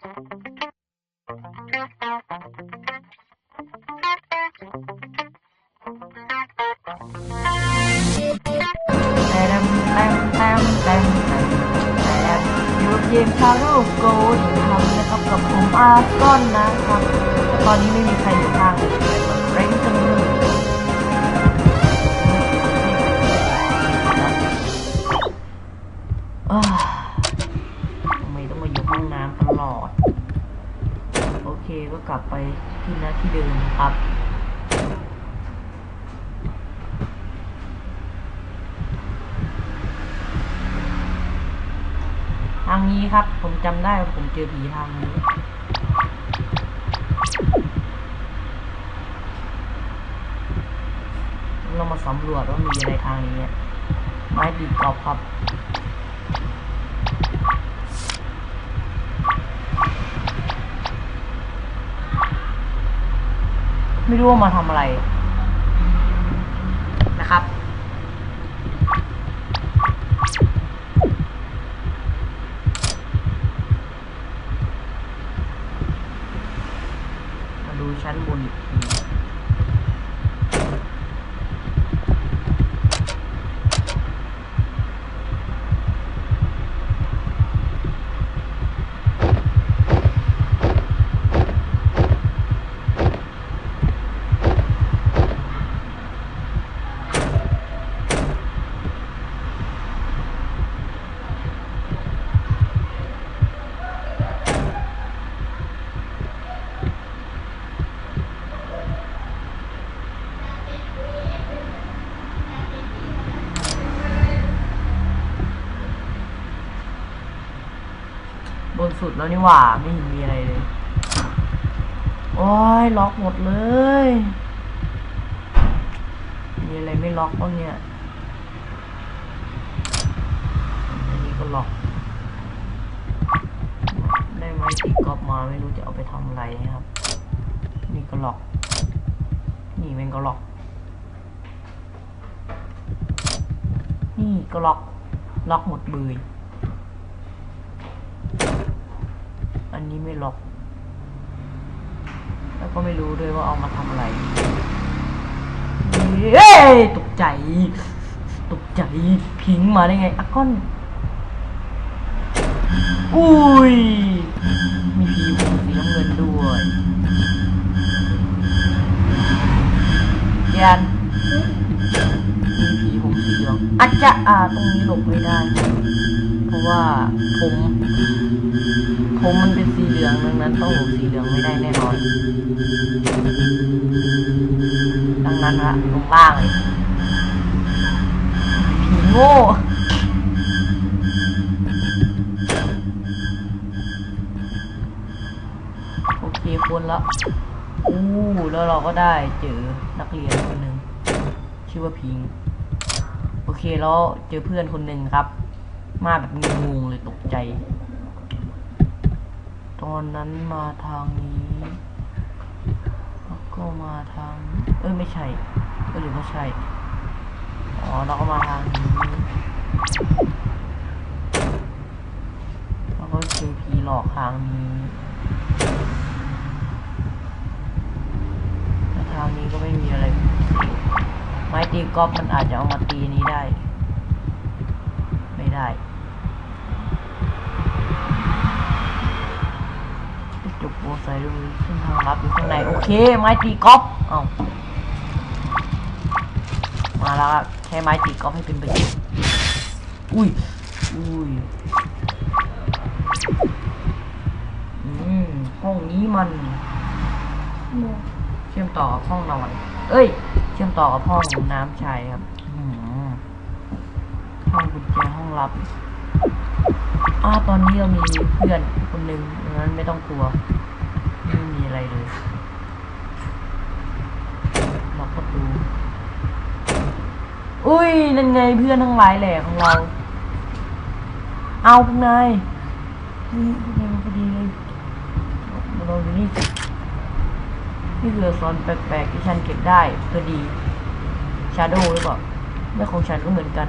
เกมชาโร่โกดทำนะครับกับผมอาร์ก้อนนะครับแต่ตอนนี้ไม่มีใครอยู่ข้าง กลับไปที่หน้าที่เดิมครับ ทางนี้ครับ ผมจำได้ว่าผมเจอผีทางนี้เรามาสำรวจว่ามีอะไรทางนี้ไม้ดีกรอบครับ ไม่รู้ว่ามาทำอะไรนะครับ มาดูชั้นบนอีกที สุดแล้วนี่หว่า ไม่เห็นมีอะไรเลย โอ้ยล็อกหมดเลย มีอะไรไม่ล็อกบ้างเนี่ย อันนี้ก็ล็อก ได้ไม้ตีกรอบมาไม่รู้จะเอาไปทำอะไรนะครับ นี่ก็ล็อก นี่ม่งก็ล็อก นี่ก็ล็อก ล็อกหมดเบืย นี้ไม่ล็อก แล้วก็ไม่รู้ด้วยว่าเอามาทำอะไร เฮ้ยตกใจ ตกใจพิงมาได้ไงอะก้อน อุ้ย มีผีผมสีน้ำเงินด้วยยันมีผีผมสีเหลืองอาจจะอ่าตรงนี้หลบไม่ได้ เพราะว่าผม ผมมันเป็นสีเหลืองดังนั้นต้องหลบสีเหลืองไม่ได้แน่นอน ดังนั้นฮะลงล่างเลยผีโง่โอเคคนละอู้แล้วเราก็ได้เจอนักเรียนคนหนึ่งชื่อว่าพิง โอเคแล้วเจอเพื่อนคนหนึ่งครับ มาแบบงงๆเลยตกใจ ตอนนั้นมาทางนี้แล้วก็มาทาง เอ้ยไม่ใช่เอ้ยหรือไม่ใช่อ๋อเราก็มาทางนี้แล้วก็เจอผีหลอกทางนี้แต่ทางนี้ก็ไม่มีอะไร ไม้ตีกอล์ฟมันอาจจะเอามาตีนี้ได้ ไม่ได้ จุกโบใส่ดูเส้นทางลับอยู่ข้างในโอเค ไม้ตีกอล์ฟเอามาแล้วครับใช้ไม้ตีกอล์ฟให้เป็นประโยชน์อุ้ยอุ้ยอืมห้องนี้มันเชื่อมต่อกับห้องนอน เอ้ย เชื่อมต่อกับห้องน้ำชายครับห้องกุญแจห้องลับ อ่าตอนนี้เรามีเพื่อนคนหนึ่งดังนั้นไม่ต้องกลัว ไม่มีอะไรเลยล็อกประตู อุ้ย นั่นไงเพื่อนทั้งหลายแหล่ของเรา เอาพวกนายเฮ้ยพวกนายพอดีเลยมาลองดูนี่นี่คือซอนแปลกๆที่ฉันเก็บได้พอดีชาโดว์หรือเปล่าไม่ของฉันก็เหมือนกัน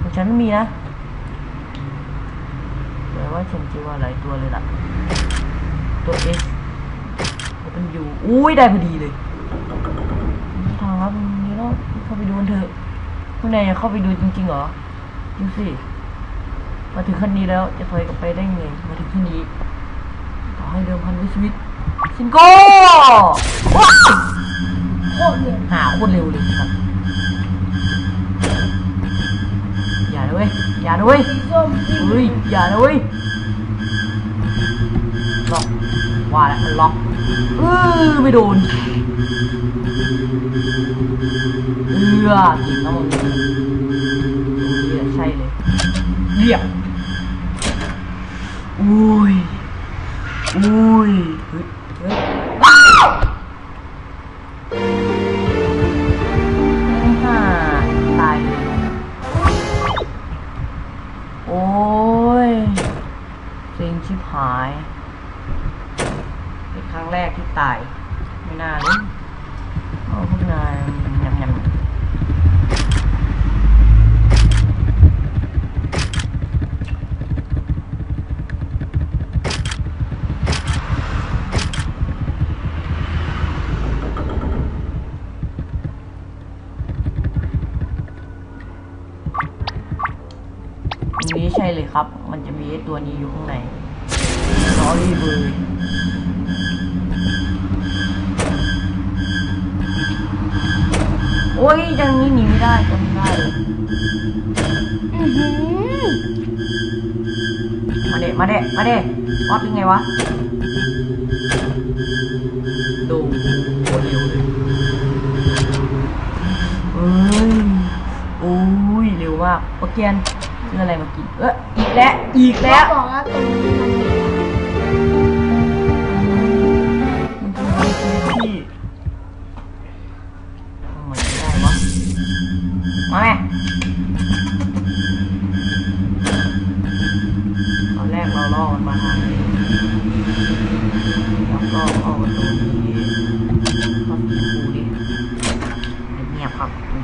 ของฉันไม่มีนะ ว่าฉันชื่อว่าอะไรตัวเลยล่ะ ตัว S ตัวเป็น U อุ้ยได้พอดีเลยทางครับนี่เราเข้าไปดูกันเถอะข้างในเข้าไปดูจริงๆเหรอดูสิมาถึงขั้นนี้แล้วจะถอยกลับไปได้ไงมาถึงขั้นนี้ต่อให้เดิมพันด้วยชีวิตซิงโก้ว้าวโคตรเร็วหาโคตรเร็วเลยครับ อย่านะเว้ยสีส้มสีเฮ้ยอย่านะเว้ยล็อกว่าแล้วมันล็อกเออไม่โดนเออกินแล้วมันดูนี่แหละใช่เลยเรียบอุ้ยอุ้ย กที่ตาย ไม่น่าเลยเอาพวกนายยำยำตรงนี้ใช่เลยครับ มันจะมีตัวนี้อยู่ข้างใน sorry เบย โอ้ยอย่างนี้หนีไม่ได้จำไม่ได้เลยอื้อหือมาเดะมาเดะมาเดะออดยังไงวะ ดูโคตรเร็วเลยเอ้ยโอ้ยเร็วมากโอเคนซื้ออะไรมากิน เอออีกแล้ว อีกแล้ว บอกแล้วตรงนี้มันมีมัน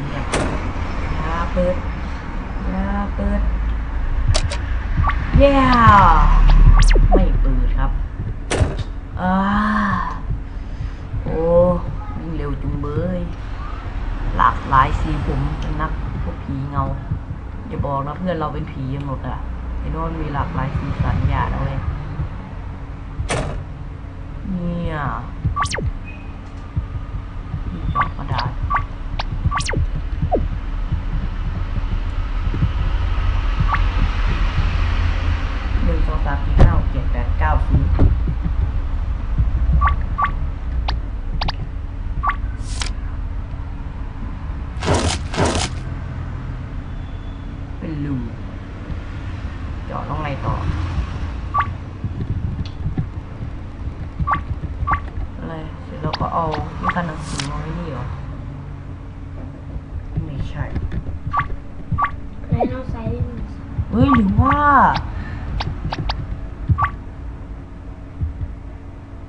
เงียบครับยาเปิดยาเปิดเย้ไม่เปิดครับอ่าโอ้วิ่งเร็วจุงเบยหลากหลายสีผมเป็นนักพวกผีเงาอย่าบอกนะเพื่อนเราเป็นผีกันหมดอะไอ้น่นมีหลากหลายสีสันอย่าเว้ยเนี่ยที่จอกกระดาษหนึ่งสองสามสี่ห้าหกเจ็ดแปดเก้าสิบเป็นรูเจาะต้อง ไงต่อ อะไร เสร็จแล้วก็เอาที่กันหนังสือมาไว้นี่เหรอ ไม่ใช่ไหนน้องใส่ได้หนึ่งเฮ้ยหรือว่า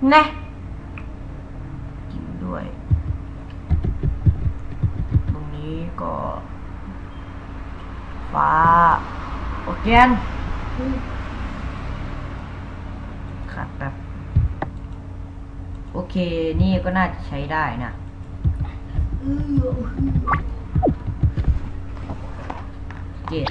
แน่จริงด้วย ตรงนี้ก็ ฟ้า โอเคน ขาดแบบโอเค นี่ก็น่าจะใช้ได้นะเออเจ็ด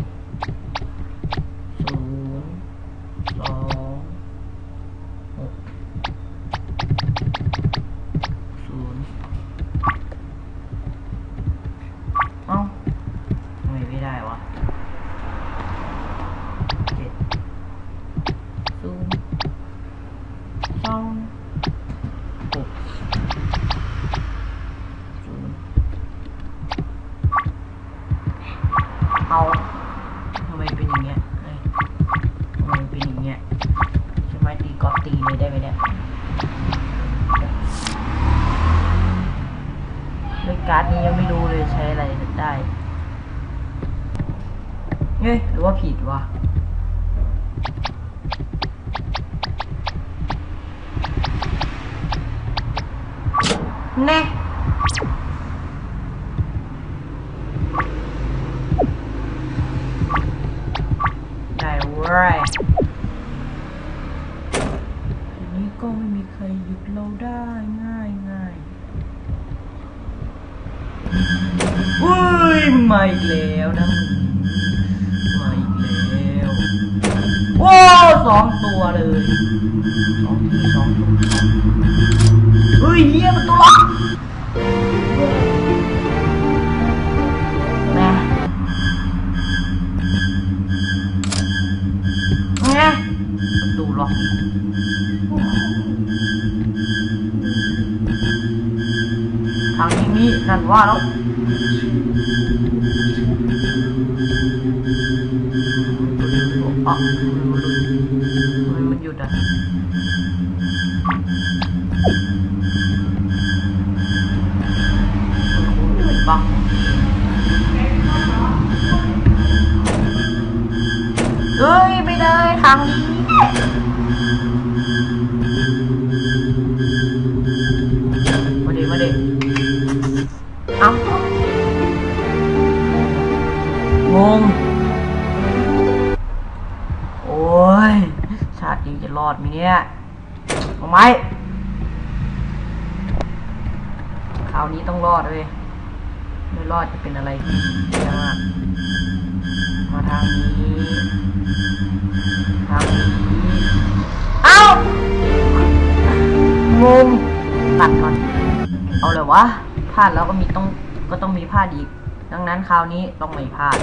กอล์ฟตีเลยได้ไหมเนี่ยด้วยการ์ดนี้ยังไม่รู้เลยใช้อะไรได้เฮ้ยหรือว่าผิดวะแน่ได้เว้ย ก็ไม่มีใครหยุดเราได้ง่ายง่ายเฮ้ยมาอีกแล้วนะมาอีกแล้วโอ้สองตัวเลยสองทีสองตัวเฮ้ยเฮียมันตัวล็อแม่แม่ประตูล็อกี้นั่นว่าแล้วอะมันหยุดอะบังเอ้ย ไม่ได้ทางนี้ อดไหมเนี่ยเอาไหมคราวนี้ต้องรอดเลยไม่รอดจะเป็นอะไรที่แย่มากมาทางนี้ทางนี้เอ้างงตัดก่อน เอาเลยวะพลาดแล้วก็มีต้องก็ต้องมีพลาดอีก ดังนั้นคราวนี้ต้องไม่พลาด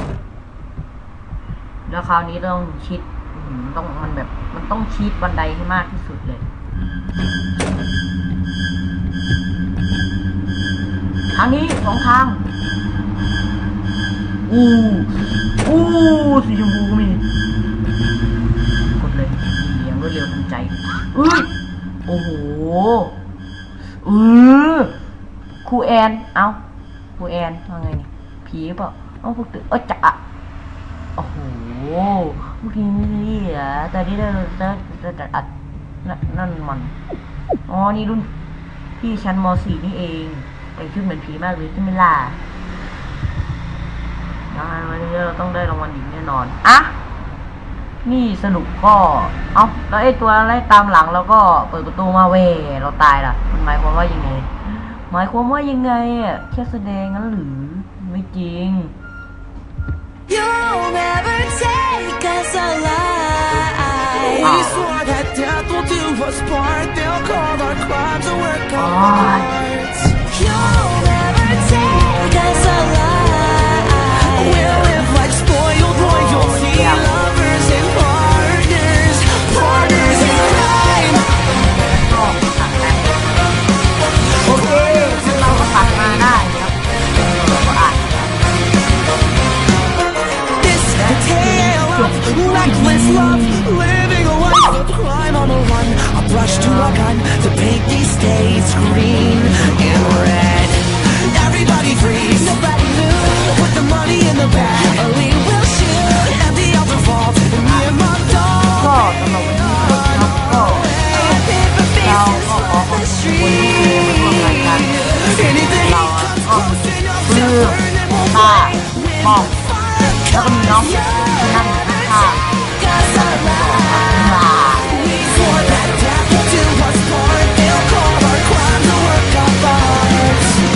แล้วคราวนี้ต้องชิด อื้อหือต้องมันแบบ มันต้องชิดบันไดให้มากที่สุดเลยทางนี้สองทางอู้อู้สีชมพูก็มีกดเลยเลี้ยงรวดเร็วทันใจเอ้ยโอ้โหเออครูแอน เอาครูแอนว่าไงนี่ผีเปล่าเอ้าพวกตึกเอ้ยจะอะ โอ้โหเมื่อกี้นี่เหรอแต่ที่ได้ได้ได้ได้อัดนั่นมัน อ๋อ นี่รุ่นพี่ชั้นม .4 นี่เอง แต่งชุดเหมือนผีมากเลยใช่ไหมล่ะนะวันนี้เราต้องได้รางวัลอีกแน่นอน อะ นี่สรุปก็ เอ้าแล้วไอ้ตัวไล่ตามหลังแล้วก็เปิดประตูมาเว เราตายล่ะ มันหมายความว่ายังไง หมายความว่ายังไงอะ แค่แสดงงั้นหรือ ไม่จริง You'll never take us alive. We swore that death will do us part. They'll call our crimes a work of Ah. art. You'll never take us alive. We'll live like spoiled royalty,